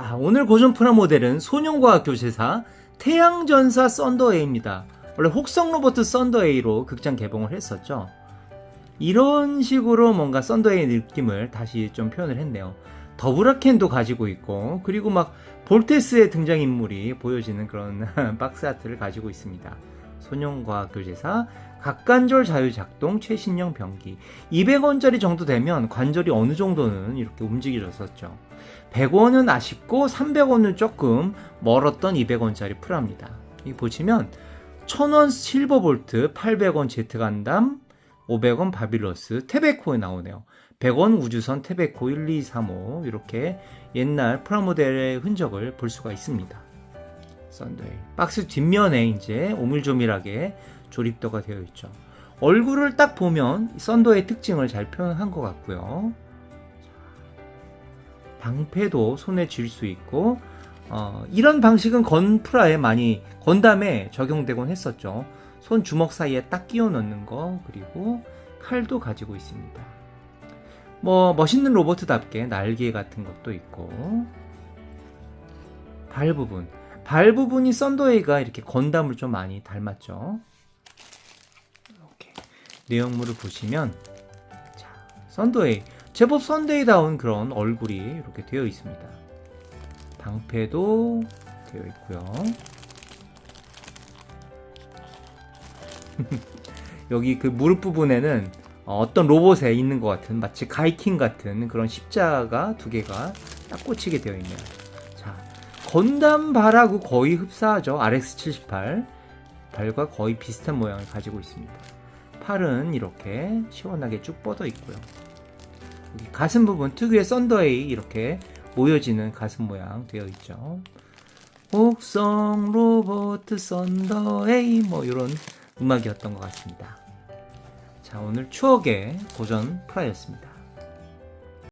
아, 오늘 고전 프라모델은 소년과학 교재사 태양전사 썬더에이입니다. 원래 혹성 로버트 썬더에이로 극장 개봉을 했었죠. 이런 식으로 뭔가 썬더에이 느낌을 다시 좀 표현을 했네요. 더브라켄도 가지고 있고 그리고 막 볼테스의 등장인물이 보여지는 그런 박스 아트를 가지고 있습니다. 소년과학 교재사 각관절 자유작동 최신형 병기 200원짜리 정도 되면 관절이 어느 정도는 이렇게 움직여졌었죠. 100원은 아쉽고 300원은 조금 멀었던 200원짜리 프라입니다. 이 보시면 1000원 실버볼트, 800원 제트간담, 500원 바빌러스, 테베코에 나오네요. 100원 우주선 테베코 1235 이렇게 옛날 프라모델의 흔적을 볼 수가 있습니다. 썬데이. 박스 뒷면에 이제 오밀조밀하게 조립도가 되어 있죠. 얼굴을 딱 보면 썬더의 특징을 잘 표현한 것 같고요. 방패도 손에 쥘 수 있고 어, 이런 방식은 건프라에 많이 건담에 적용되곤 했었죠. 손 주먹 사이에 딱 끼워 넣는 거 그리고 칼도 가지고 있습니다. 뭐 멋있는 로버트답게 날개 같은 것도 있고 발 부분 발 부분이 썬더웨이가 이렇게 건담을 좀 많이 닮았죠. 이렇게 내용물을 보시면 자 썬더웨이 제법 썬데이다운 그런 얼굴이 이렇게 되어 있습니다. 방패도 되어 있고요. 여기 그 무릎 부분에는 어떤 로봇에 있는 것 같은 마치 가이킹 같은 그런 십자가 두 개가 딱 꽂히게 되어 있네요. 자, 건담 발하고 거의 흡사하죠. RX78 발과 거의 비슷한 모양을 가지고 있습니다. 팔은 이렇게 시원하게 쭉 뻗어 있고요. 여기 가슴 부분 특유의 썬더에이 이렇게 모여지는 가슴 모양 되어 있죠. 혹성 로버트 썬더에이 뭐 이런 음악이었던 것 같습니다. 자 오늘 추억의 고전 프라이였습니다.